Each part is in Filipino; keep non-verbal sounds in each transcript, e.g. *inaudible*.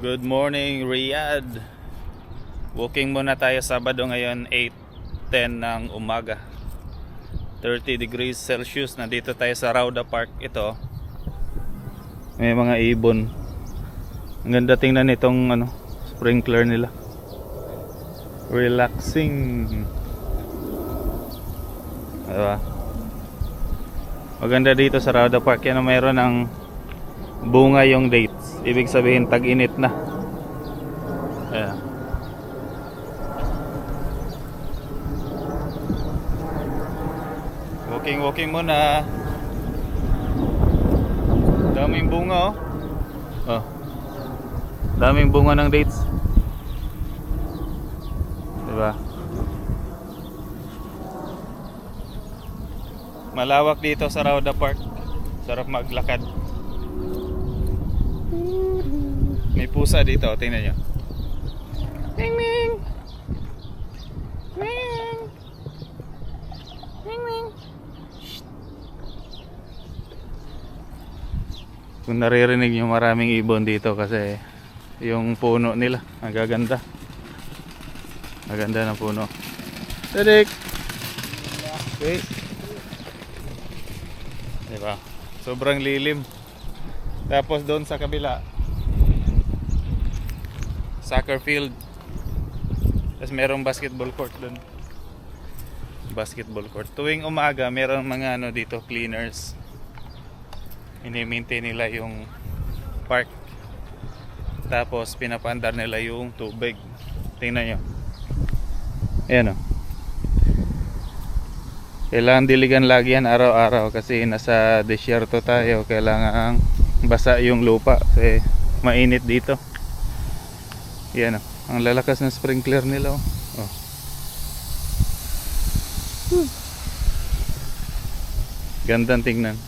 Good morning Riyadh. Walking muna tayo Sabado ngayon 8.10 ng umaga. 30 degrees Celsius. Nandito tayo sa Rauda Park. Ito May mga ibon. Ang ganda tingnan itong ano, sprinkler nila. Relaxing. Diba? Maganda dito sa Rauda Park. Yan ang mayroon ng bunga yung dates. Ibig sabihin tag-init na. Ayan. Walking walking muna. Daming bunga oh. Oh. Daming bunga ng dates. Diba? Malawak dito sa Rauda Park. Sarap maglakad. May pusa dito, tingnan nyo. Ming Ming! Ming! Ming Ming! Kung naririnig nyo maraming ibon dito kasi yung puno nila, ang gaganda. Maganda ng puno. Tadik! Okay. Diba? Sobrang lilim. Tapos doon sa kabila, soccer field. Tapos merong basketball court doon. Basketball court. Tuwing umaga, merong mga ano dito, cleaners. Ini-maintain nila yung park. Tapos pinapandar nila yung tubig. Tingnan nyo. Ayan o. Kailangan diligan lagi yan araw-araw kasi nasa desierto tayo. Kailangan basa yung lupa kasi mainit dito. Yan o. Ang lalakas ng sprinkler nila oh. oh. Gandang tingnan.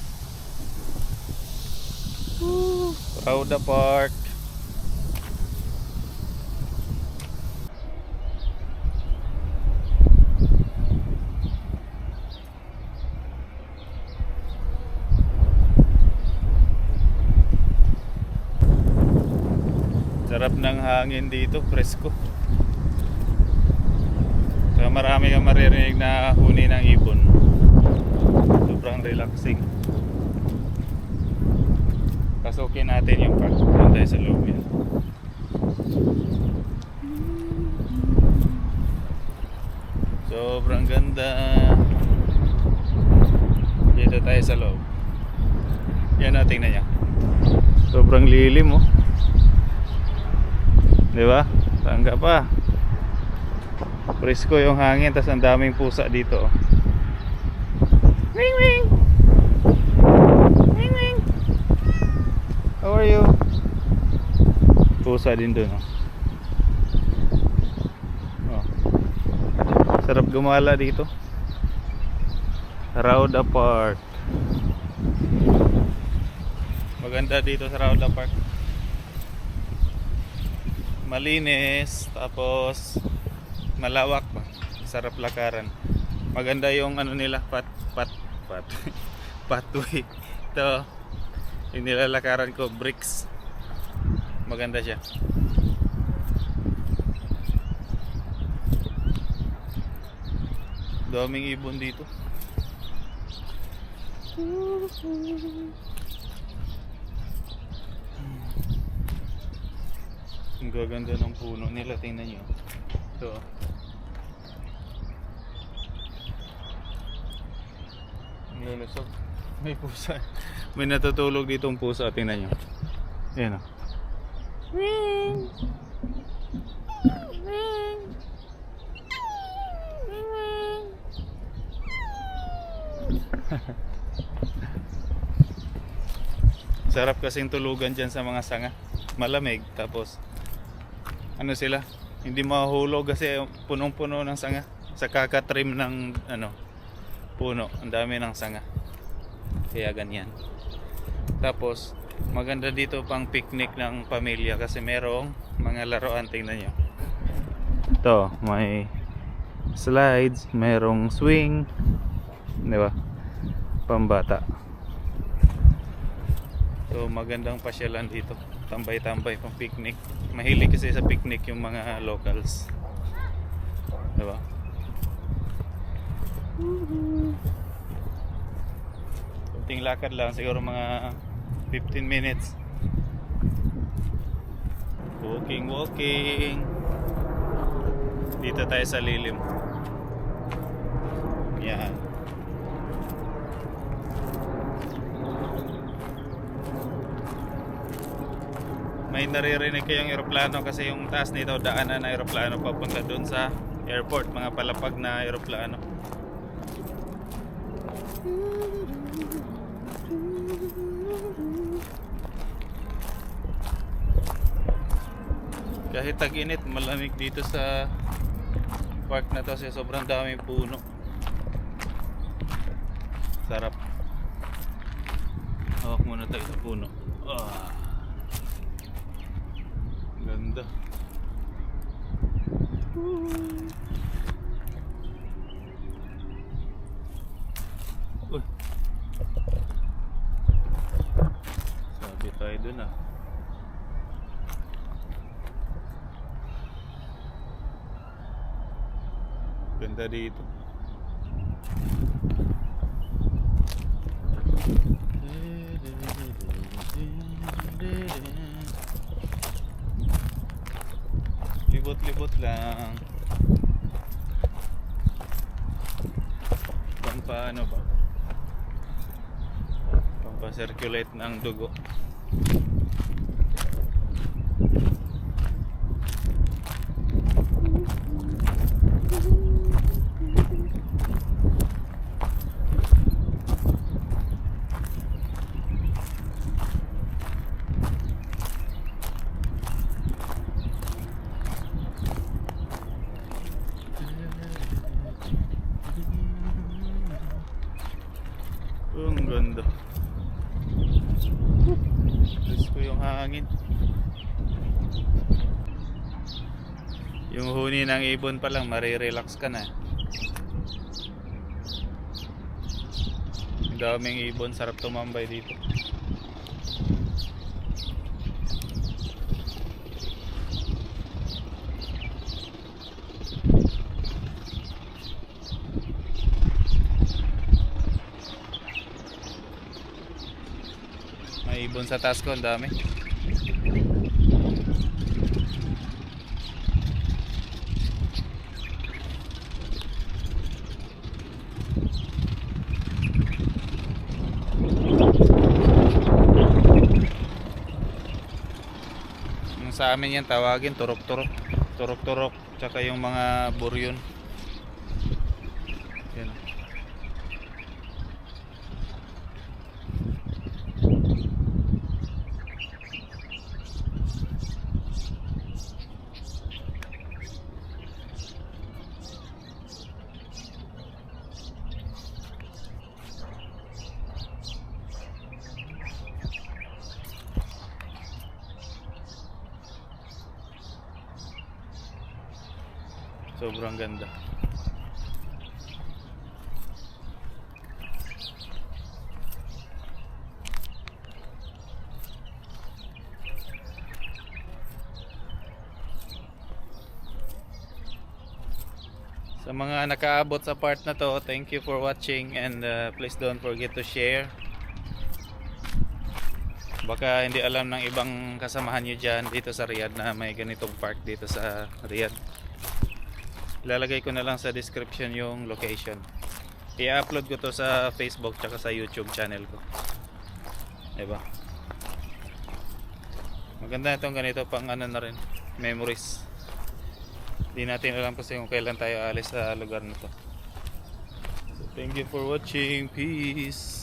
Rauda Park. Sarap ng hangin dito, presko. Kaya marami kang maririnig na huni ng ibon. Sobrang relaxing. Pasukin natin yung park. Doon sa loob yan. Sobrang ganda. Dito tayo sa loob. Yan o, tingnan niya. Sobrang lilim oh. Di ba? Ka pa? Presko yung hangin, tas ang daming pusa dito. oh. Wing wing! Wing wing! How are you? Pusa din dun. Oh. Oh. Sarap gumala dito. Rauda Park. Maganda dito sa Rauda Park malinis tapos malawak ba sarap lakaran. Maganda yung ano nila pat pat pat *laughs* pathway. Ito yung nilalakaran ko bricks. Maganda siya. Daming ibon dito Ang gaganda ng puno nila, tingnan nyo. Ito. Ang lulusog. May pusa. May natutulog dito ang pusa, tingnan nyo. Ayan o. Ring! Ring! Ring, ring! Sarap kasing tulugan dyan sa mga sanga. Malamig, tapos ano sila, hindi mahulog kasi punong-puno ng sanga. Sa kakatrim ng ano, puno, ang dami ng sanga. Kaya ganyan. Tapos, maganda dito pang picnic ng pamilya kasi merong mga laruan, tingnan nyo. Ito, may slides, merong swing, di ba? Pambata. Magandang pasyalan dito. tambay-tambay pang picnic. Mahilig kasi sa picnic yung mga locals. Diba? Kunting lakad lang, siguro mga 15 minutes. Walking, walking. Dito tayo sa lilim. Yan. May naririnig kayong eroplano kasi yung taas nito daanan na eroplano papunta doon sa airport, mga palapag na eroplano. Kahit tag-init, malamig dito sa park na to kasi sobrang daming puno. Sarap. Hawak muna tayo sa puno. Ah. Ganda. Uy. Sabi tayo dun ah. Ganda dito. Lang. Pampaano ba? Pampa-circulate ng dugo. Ganda. Diyos ko yung hangin. Yung huni ng ibon pa lang, marirelax ka na. Ang daming ibon, sarap tumambay dito. Ibon sa taas ko, ang dami. Yung sa amin yan tawagin turok-turok. Turok-turok tsaka yung mga buryon. Yan. Sobrang ganda. Sa mga nakaabot sa part na to, thank you for watching and uh, please don't forget to share. Baka hindi alam ng ibang kasamahan nyo dyan dito sa Riyadh na may ganitong park dito sa Riyadh. Ilalagay ko na lang sa description yung location. I-upload ko to sa Facebook tsaka sa YouTube channel ko. Diba? Maganda itong ganito pang ano na rin. Memories. Hindi natin alam kasi kung kailan tayo alis sa lugar na to. So, thank you for watching. Peace.